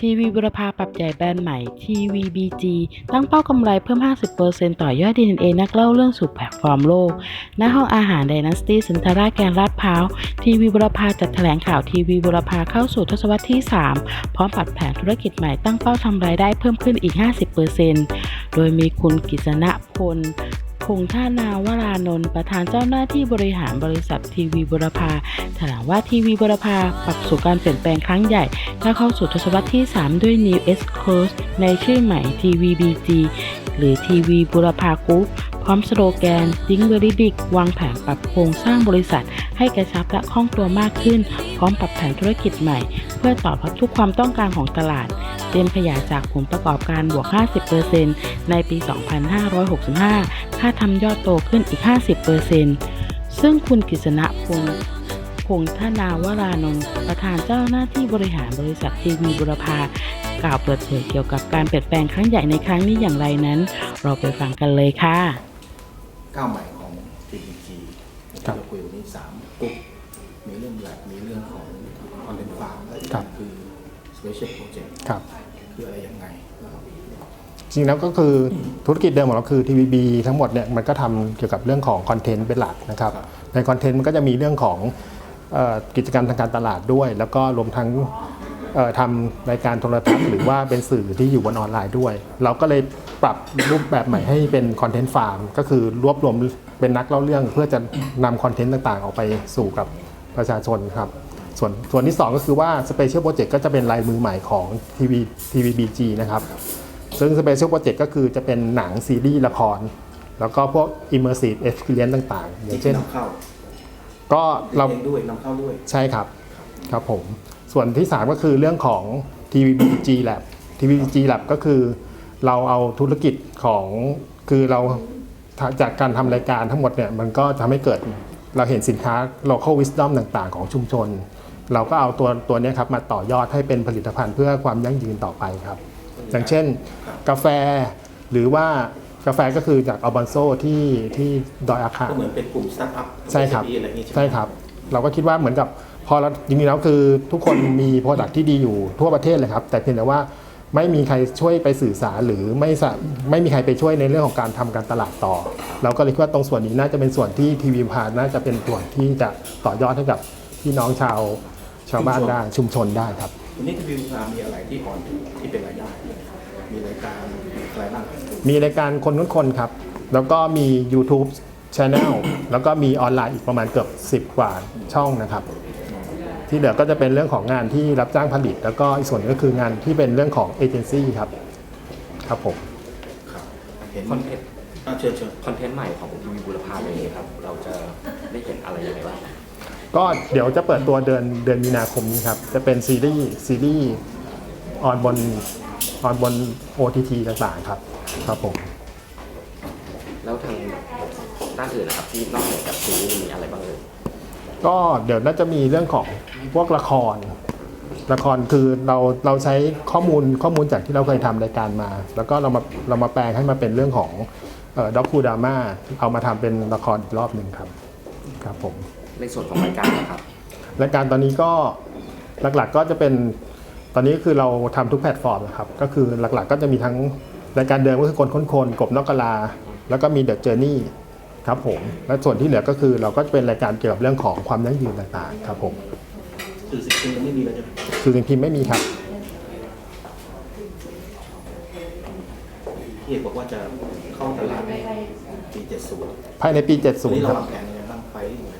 ทีวีบุรพาปรับใหญ่แบรนด์ใหม่ TVBG ตั้งเป้ากำไรเพิ่ม 50%ต่อยอด DNA นักเล่าเรื่องสู่แพลตฟอร์มโลก ณ ห้องอาหาร Dynasty เซ็นทรัลแกรนลาดพร้าว ทีวีบุรพาจัดแถลงข่าวทีวีบุรพาเข้าสู่ทศวรรษที่ 3 พร้อมปรับแผนธุรกิจใหม่ตั้งเป้าทำรายได้เพิ่มขึ้นอีก 50%โดยมีคุณกิษณพล งษ์ท่านาวรานนท์ประธานเจ้าหน้าที่บริหารบริษัททีวีบุรพาแถลงว่าทีวีบุรพาปรับสู่การเปลี่ยนแปลงครั้งใหญ่ก้าเข้าสู่ทศวรรษที่ 3 ด้วย New S Course ในชื่อใหม่ TVBG หรือ ทีวีบุรพากรุ๊ปพร้อมสโลแกน Think Very Big วางแผนปรับโครงสร้างบริษัท ให้กระชับและคล่องตัวมากขึ้น พร้อมปรับแผนธุรกิจใหม่ เพื่อตอบรับทุกความต้องการของตลาดเตรียมขยายจากผลประกอบการบวก 50%ในปี 2565 ค่าทำยอดโตขึ้นอีก 50%ซึ่งคุณกฤษณพงษ์พงษ์ธนาวรานนท์ประธานเจ้าหน้าที่บริหารบริษัททีวีบุรพากล่าวเปิดเผยเกี่ยวกับการเปลี่ยนแปลงครั้งใหญ่ในครั้งนี้อย่างไรนั้น เราไปฟังกันเลยค่ะก้าวใหม่ของ TPG ที่ครับเราคุยวันนี้สามกลุ่มมีเรื่องแลบมีเรื่องของ Content Farm และอีกครับคือ Special Project ครับ คืออะไรยังไงนะครับจริงๆแล้วก็คือธุรกิจเดิมของเราคือ TVB ทั้งหมดเนี่ยมันก็ทำเกี่ยวกับเรื่องของคอนเทนต์เป็นหลักนะครับครับในคอนเทนต์มันก็จะมีเรื่องของเอ่อกิจกรรมทางการตลาดด้วย แล้วก็รวมทั้งเอ่อทำรายการโทรทัศน์หรือว่าเป็นสื่อที่อยู่บนออนไลน์ด้วย เราก็เลยปรับรูปแบบใหม่ให้เป็นคอนเทนต์ฟาร์มก็คือรวบรวมเป็นนักเล่าเรื่องเพื่อจะนำคอนเทนต์ต่างๆ ออกไปสู่กับประชาชนครับ ส่วนส่วนที่ 2 ก็คือว่า Special Project ก็จะเป็นลายมือใหม่ของ TV TVBG นะครับ ซึ่ง Special Project ก็คือจะเป็นหนังซีรีส์ละคร แล้วก็พวก Immersive Experience ต่างๆ อย่างเช่น นำเข้าก็เราเองด้วยนำเข้าด้วย ใช่ครับครับผม ส่วนที่ 3 ก็คือเรื่องของ TVBG Lab TVBG Lab ก็คือเราเอาธุรกิจของคือเราจากการทำรายการทั้งหมดเนี่ยมันก็ทำให้เกิดเราเห็นสินค้า local wisdom ต่างๆ ของชุมชน เราก็เอาตัวตัวเนี้ยครับมาต่อยอดให้เป็นผลิตภัณฑ์เพื่อความยั่งยืนต่อไปครับ อย่างเช่น กาแฟหรือว่ากาแฟก็คือจากอัลบอนโซที่ที่ดอยอาคาก็เหมือนเป็นกลุ่มสตาร์ทอัพใช่ครับอะไรอย่างงี้ใช่ไหมใช่ครับ เราก็คิดว่าเหมือนกับพอเราจริงๆแล้วคือทุกคนมีโปรดักที่ดีอยู่ทั่วประเทศเลยครับ แต่เพียงแต่ว่าไม่มีใครช่วยไปสื่อสารหรือไม่สะไม่มีใครไปช่วยในเรื่องของการทำการตลาดต่อ เราก็เลยคิดว่าตรงส่วนนี้น่าจะเป็นส่วนที่ทีวีพาน่าจะเป็นส่วนที่จะต่อยอดให้กับพี่น้องชาว ชาวบ้านได้ชุมชนได้ครับวันนี้ทีวีพามีอะไรที่ออนที่เป็นรายได้มีรายการอะไรบ้างมีรายการคนนุ้นคนครับ แล้วก็มี YouTube Channel แล้วก็มีออนไลน์อีกประมาณเกือบ10 กว่าช่องนะครับ ที่เหลือก็จะเป็นเรื่องของงานที่รับจ้างผลิต แล้วก็อีกส่วนหนึ่งก็คืองานที่เป็นเรื่องของเอเจนซี่ครับ ครับผมครับเห็นคอนเทนต์อะเชิญเชิญคอนเทนต์ใหม่ของทีวีบุรพาเลยครับ เราจะได้เห็นอะไรยังไงบ้าง ก็เดี๋ยวจะเปิดตัวเดือนเดือนมีนาคมนี้ครับ จะเป็นซีรีส์ซีรีส์ออนบนออนบน OTT ต่างๆครับ ครับผม แล้วทางด้านอื่นนะครับที่นอกเหนือจากซีรีส์มีอะไรบ้างเอ่ยก็เดี๋ยวน่าจะมีเรื่องของพวกละคร ละครคือเราเราใช้ข้อมูลข้อมูลจากที่เราเคยทำรายการมา แล้วก็เรามาเรามาแปลงให้มาเป็นเรื่องของด็อกคูดราม่าเอามาทำเป็นละครอีกรอบหนึ่งครับ ครับผม ในส่วนของรายการนะครับ รายการตอนนี้ก็หลักๆก็จะเป็นตอนนี้คือเราทำทุกแพลตฟอร์มนะครับ ก็คือหลักๆก็จะมีทั้งรายการเดิมก็คือคนค้นคนกบนอกกะลา แล้วก็มีเดอะเจอร์นี่ครับผม และส่วนที่เหลือก็คือเราก็จะเป็นรายการเกี่ยวกับเรื่องของความยั่งยืนต่างๆ ครับผมสื่อสิ่งพิมพ์ยังไม่มีเลยใช่ไหมคือสิ่งพิมพ์ไม่มีครับที่บอกว่าจะเข้าตลาดในปี 70 ภายในปีตอนนี้70คเรารับวางแผนยังไงบ้างไปยังไงบ้าง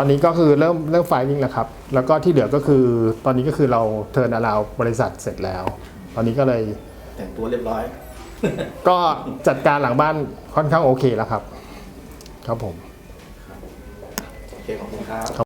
ตอนนี้ก็คือเริ่มเริ่มไฟลิ่งแล้วครับ แล้วก็ที่เหลือก็คือตอนนี้ก็คือเราเทิร์นอราวบริษัทเสร็จแล้ว ตอนนี้ก็เลยแต่งตัวเรียบร้อย ก็จัดการหลังบ้านค่อนข้างโอเคแล้วครับ ครับผม โอเคขอบคุณครับ